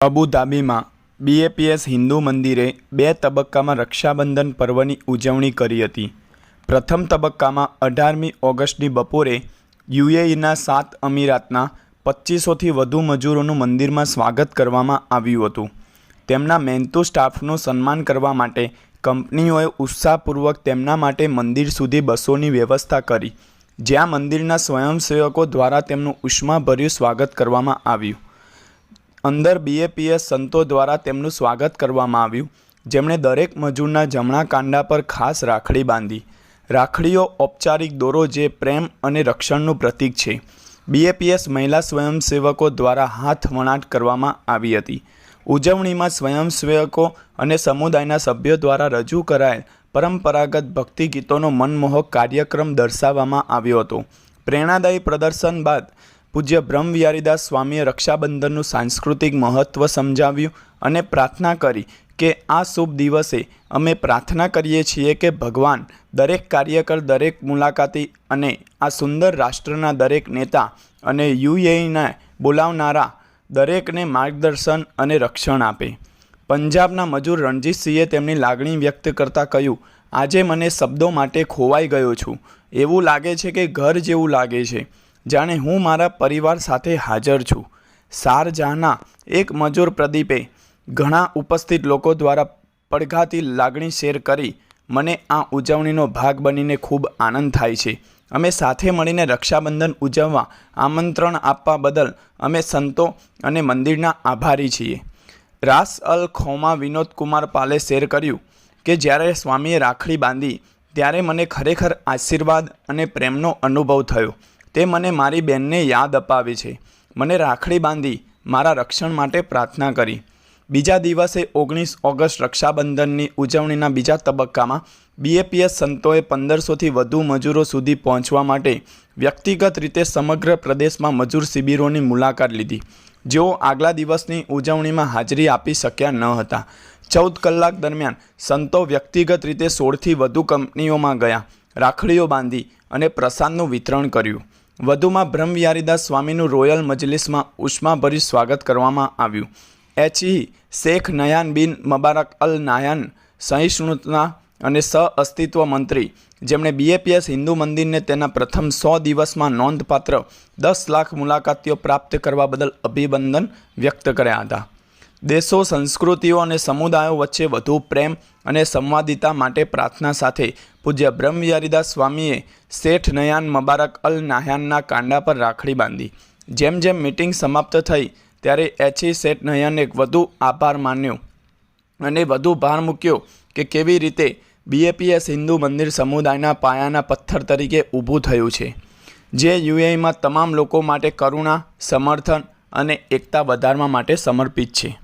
અબુધાબીમાં BAPS Hindu મંદિરે બે તબક્કામાં રક્ષાબંધન પર્વની ઉજવણી કરી હતી. પ્રથમ તબક્કામાં અઢારમી ઓગસ્ટની બપોરે યુએઈના સાત અમીરાતના પચીસોથી વધુ મજૂરોનું મંદિરમાં સ્વાગત કરવામાં આવ્યું હતું. તેમના મહેનતુ સ્ટાફનું સન્માન કરવા માટે કંપનીઓએ ઉત્સાહપૂર્વક તેમના માટે મંદિર સુધી બસોની વ્યવસ્થા કરી, જ્યાં મંદિરના સ્વયંસેવકો દ્વારા તેમનું ઉષ્માભર્યું સ્વાગત કરવામાં આવ્યું. અંદર બીએપીએસ સંતો દ્વારા તેમનું સ્વાગત કરવામાં આવ્યું. જેમણે દરેક મજૂરના જમણા કાંડા પર ખાસ રાખડી બાંધી. રાખડીઓ ઔપચારિક દોરો જે પ્રેમ અને રક્ષણનું પ્રતીક છે. બીએપીએસ મહિલા સ્વયંસેવકો દ્વારા હાથ વણાટ કરવામાં આવી હતી. ઉજવણીમાં સ્વયંસેવકો અને સમુદાયના સભ્યો દ્વારા રજૂ કરાયેલ પરંપરાગત ભક્તિ ગીતોનો મનમોહક કાર્યક્રમ દર્શાવવામાં આવ્યો હતો. પ્રેરણાદાયી પ્રદર્શન બાદ પૂજ્ય બ્રહ્મવિહારીદાસ સ્વામીએ રક્ષાબંધનનું સાંસ્કૃતિક મહત્ત્વ સમજાવ્યું અને પ્રાર્થના કરી કે આ શુભ દિવસે અમે પ્રાર્થના કરીએ છીએ કે ભગવાન દરેક કાર્યકર, દરેક મુલાકાતી અને આ સુંદર રાષ્ટ્રના દરેક નેતા અને યુએઈને બોલાવનારા દરેકને માર્ગદર્શન અને રક્ષણ આપે. પંજાબના મજૂર રણજીતસિંહે તેમની લાગણી વ્યક્ત કરતાં કહ્યું, આજે મને શબ્દો માટે ખોવાઈ ગયો છું. એવું લાગે છે કે ઘર જેવું લાગે છે. જાણે હું મારા પરિવાર સાથે હાજર છું. શારજહાના એક મજૂર પ્રદીપે ઘણા ઉપસ્થિત લોકો દ્વારા પડઘાતી લાગણી શેર કરી મને આ ઉજવણીનો ભાગ બનીને ખૂબ આનંદ થાય છે. અમે સાથે મળીને રક્ષાબંધન ઉજવવા આમંત્રણ આપવા બદલ અમે સંતો અને મંદિરના આભારી છીએ. Ras Al Khaimah Vinod Kumar Pale share કર્યું કે જ્યારે સ્વામીએ રાખડી બાંધી, ત્યારે મને ખરેખર આશીર્વાદ અને પ્રેમનો અનુભવ થયો. તે મને મારી બહેનને યાદ અપાવે છે. મને રાખડી બાંધી મારા રક્ષણ માટે પ્રાર્થના કરી. બીજા દિવસે ઓગણીસ ઓગસ્ટ રક્ષાબંધનની ઉજવણીના બીજા તબક્કામાં બીએપીએસ સંતોએ પંદરસોથી વધુ મજૂરો સુધી પહોંચવા માટે વ્યક્તિગત રીતે સમગ્ર પ્રદેશમાં મજૂર શિબિરોની મુલાકાત લીધી. જેઓ આગલા દિવસની ઉજવણીમાં હાજરી આપી શક્યા ન હતા. ચૌદ કલાક દરમિયાન સંતો વ્યક્તિગત રીતે સોળથી વધુ કંપનીઓમાં ગયા, રાખડીઓ બાંધી અને પ્રસાદનું વિતરણ કર્યું. વધુમાં બ્રહ્મવિહારીદાસ સ્વામીનું રોયલ મજલિસમાં ઉષ્માભર્યું સ્વાગત કરવામાં આવ્યું. એચઈ શેખ નયાન બિન મબારક અલ નાયાન, સહિષ્ણુતા અને સહ અસ્તિત્વ મંત્રી. જેમણે બીએપીએસ હિન્દુ મંદિરને તેના પ્રથમ સો દિવસમાં નોંધપાત્ર દસ લાખ મુલાકાતીઓ પ્રાપ્ત કરવા બદલ અભિનંદન વ્યક્ત કર્યા હતા. દેશો, સંસ્કૃતિઓ અને સમુદાયો વચ્ચે વધુ પ્રેમ અને સંવાદિતા માટે પ્રાર્થના સાથે પૂજ્ય બ્રહ્મયારીદાસ સ્વામીએ શેઠ નયાન મબારક અલ નાહયાનના કાંડા પર રાખડી બાંધી. જેમ જેમ મિટિંગ સમાપ્ત થઈ, ત્યારે એચઈ શેઠ નયાને વધુ આભાર માન્યો અને વધુ ભાર મૂક્યો કે કેવી રીતે બીએપીએસ હિન્દુ મંદિર સમુદાયના પાયાના પથ્થર તરીકે ઊભું થયું છે. જે યુએઈમાં તમામ લોકો માટે કરુણા, સમર્થન અને એકતા વધારવા માટે સમર્પિત છે.